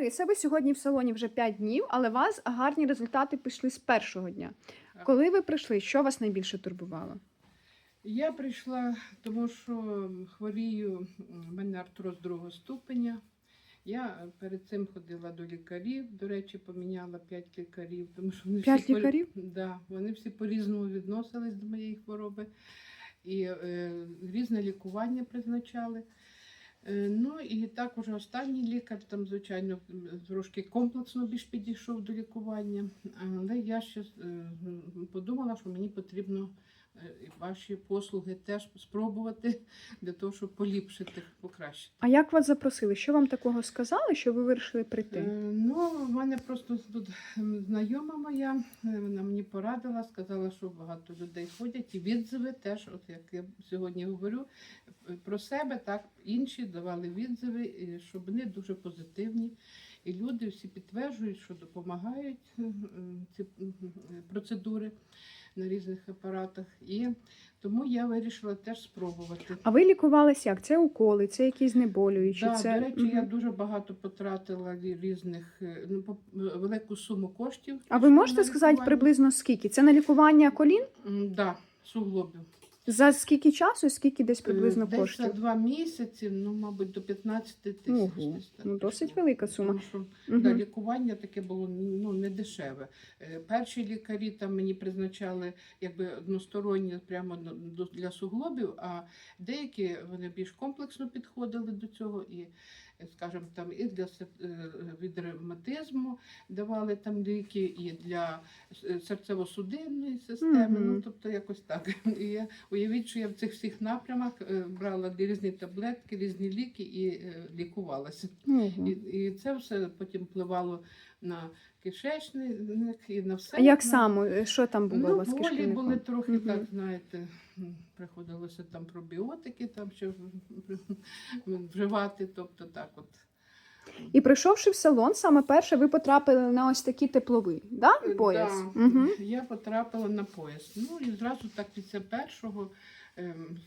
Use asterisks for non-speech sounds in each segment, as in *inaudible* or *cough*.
Лариса, ви сьогодні в салоні вже 5 днів, але у вас гарні результати пішли з першого дня. Коли ви прийшли, що вас найбільше турбувало? Я прийшла, тому що хворію, в мене артроз другого ступеня. Я перед цим ходила до лікарів. До речі, поміняла п'ять лікарів, тому що вони П'ять всі по- лікарів? Да, вони всі по-різному відносились до моєї хвороби і е, різне лікування призначали. Е, ну і так уже останній лікар, там, звичайно, трошки комплексно більш підійшов до лікування. Але я ще е, подумала, що мені потрібно ваші послуги теж спробувати для того, щоб поліпшити, покращити. А як вас запросили? Що вам такого сказали, що ви вирішили прийти? Е, Ну, в мене просто тут ем, знайома моя, е, вона мені порадила, сказала, що багато людей ходять, і відзиви теж, от як я сьогодні говорю е, про себе, так інші давали відзиви, і що вони дуже позитивні. І люди всі підтверджують, що допомагають е, ці е, процедури на різних апаратах. І тому я вирішила теж спробувати. А ви лікувались як? Це уколи, це якісь знеболюючі? Да, це... До речі, я дуже багато потратила різних е, ну, велику суму коштів. А ви можете сказати приблизно скільки? Це на лікування колін? М, Да, суглобів. За скільки часу скільки десь приблизно Е, Десь коштів? за два місяці, ну, мабуть, до 15 тисяч. Десь так ну, досить велика сума. Тому що Мгм. да, лікування таке було ну, не дешеве. Е, Перші лікарі там мені призначали якби односторонні прямо на- до- для суглобів, а деякі вони більш комплексно підходили до цього і, скажімо, там і для е, від ревматизму давали там ліки, і для е, серцево-судинної системи. Мгм. Ну, тобто якось так. І я уявіть, що я в цих всіх напрямах е, брала різні таблетки, різні ліки і лікувалася. лікувалася. Ого. І, і це все потім впливало на кишечник і на все. А як На- саме? Що там було у Ну, вас з болі кишківником? були трохи Мгм. так, знаєте, приходилося там пробіотики там ще *laughs* вживати, тобто так от. І прийшовши в салон, саме перше ви потрапили на ось такий тепловий, да? Е, пояс? Да, Угу. Я потрапила на пояс. Ну і зразу так після першого,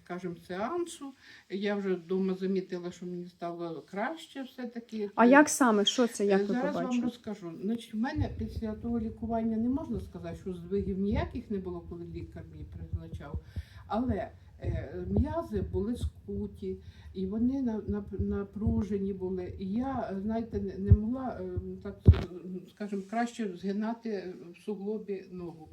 скажімо, сеансу я вже вдома замітила, що мені стало краще все-таки. А як саме? Що це? Як Е, ви Зараз вам розкажу. Значить, в мене після того лікування не можна сказати, що здвигів ніяких не було, коли лікар мені призначав. Але е, м'язи були скуті, і вони на, на, напружені були. І я, знаєте, не, могла е, так, скажімо, краще згинати в суглобі ногу.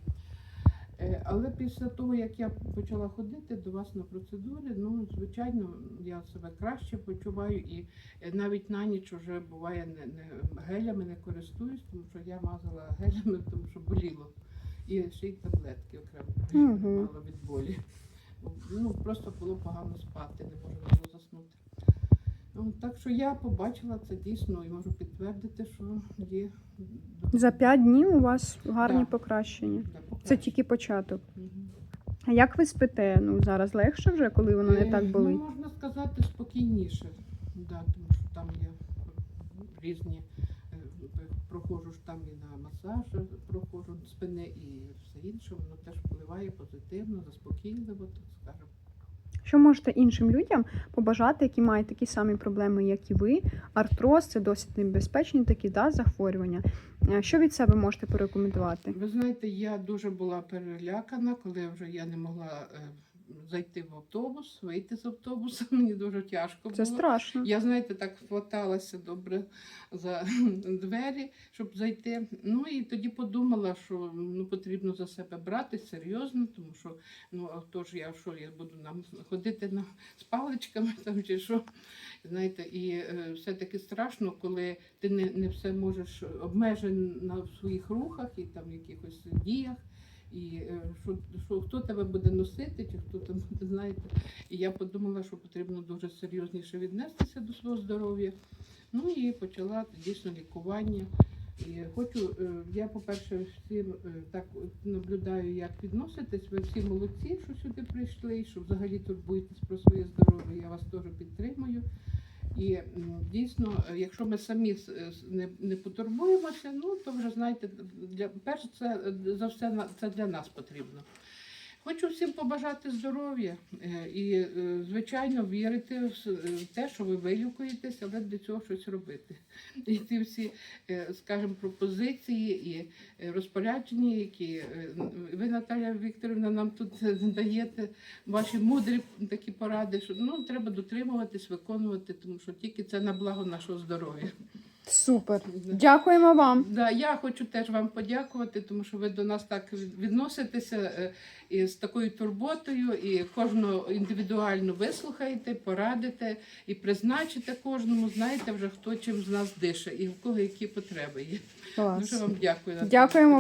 Е, Але після того, як я почала ходити до вас на процедури, ну, звичайно, я себе краще почуваю і е, навіть на ніч вже буває не, не гелями не користуюсь, тому що я мазала гелями, тому що боліло. І ще й таблетки окремо приймала від болі. Ну, просто було погано спати, не можна було заснути. Ну, так що я побачила це дійсно і можу підтвердити, що є За п'ять днів у вас гарні Да. покращення. Це тільки початок. А як ви спите? Ну зараз легше вже, коли воно не Е, так болить? Ну, можна сказати, спокійніше. Да, тому що там є різні, е, проходжу ж там і на масаж, проходжу спини і все інше, воно теж впливає позитивно, заспокійливо, так скажемо. Що можете іншим людям побажати, які мають такі самі проблеми, як і ви? Артроз це досить небезпечні такі да, захворювання. Що від себе можете порекомендувати? Ви знаєте, я дуже була перелякана, коли вже я не могла е, зайти в автобус, вийти з автобуса. *laughs* Мені дуже тяжко Це страшно. Я, знаєте, так хваталася добре за *laughs* двері, щоб зайти. Ну і тоді подумала, що ну, потрібно за себе брати серйозно, тому що ну а то ж я що, я буду нам ходити на, з паличками там чи що. Знаєте, і е, все-таки страшно, коли ти не, не все можеш обмежена в своїх рухах і там якихось діях. І е, що, що хто тебе буде носити, чи хто там буде, знаєте. І я подумала, що потрібно дуже серйозніше віднестися до свого здоров'я. Ну і почала дійсно лікування. І хочу, е, я, по-перше, всім е, так наблюдаю, як відноситесь. Ви всі молодці, що сюди прийшли, що взагалі турбуєтесь про своє здоров'я. Я вас теж підтримую. І дійсно, якщо ми самі не, не потурбуємося, ну то вже знаєте, для перш це за все це для нас потрібно. Хочу всім побажати здоров'я е, і, е, звичайно, вірити в те, що ви вилікуєтесь, але для цього щось робити. І ті всі, е, скажімо, пропозиції і е, розпорядження, які е, ви, Наталя Вікторівна, нам тут е, даєте, ваші мудрі такі поради, що ну, треба дотримуватись, виконувати, тому що тільки це на благо нашого здоров'я. Супер. Дякуємо вам. Да, я хочу теж вам подякувати, тому що ви до нас так відноситеся е, і з такою турботою, і кожного індивідуально вислухаєте, порадите і призначите кожному. Знаєте вже хто чим з нас дише і в кого які потреби є. Клас. Дуже вам дякую. Дякуємо